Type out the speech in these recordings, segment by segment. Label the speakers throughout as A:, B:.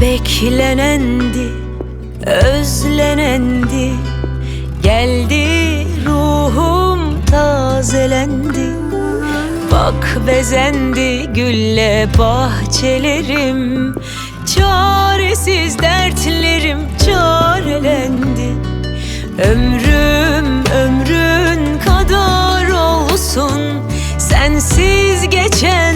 A: Beklenendi, özlenendi Geldi ruhum tazelendi Bak bezendi gülle bahçelerim Çaresiz dertlerim çarelendi. Ömrüm ömrün kadar olsun Sensiz geçen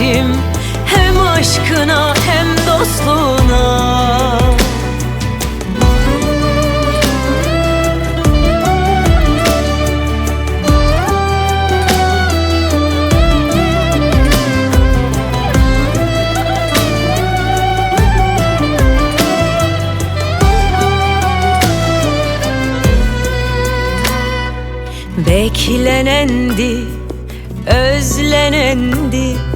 A: ederim Hem aşkına hem dostluğuna. Beklenendi, özlenendi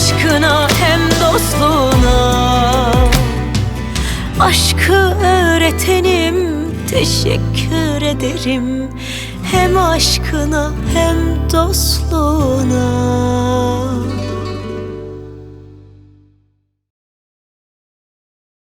A: aşkına hem dostluğuna. Aşkı öğretenim teşekkür ederim. Hem aşkına hem dostluğuna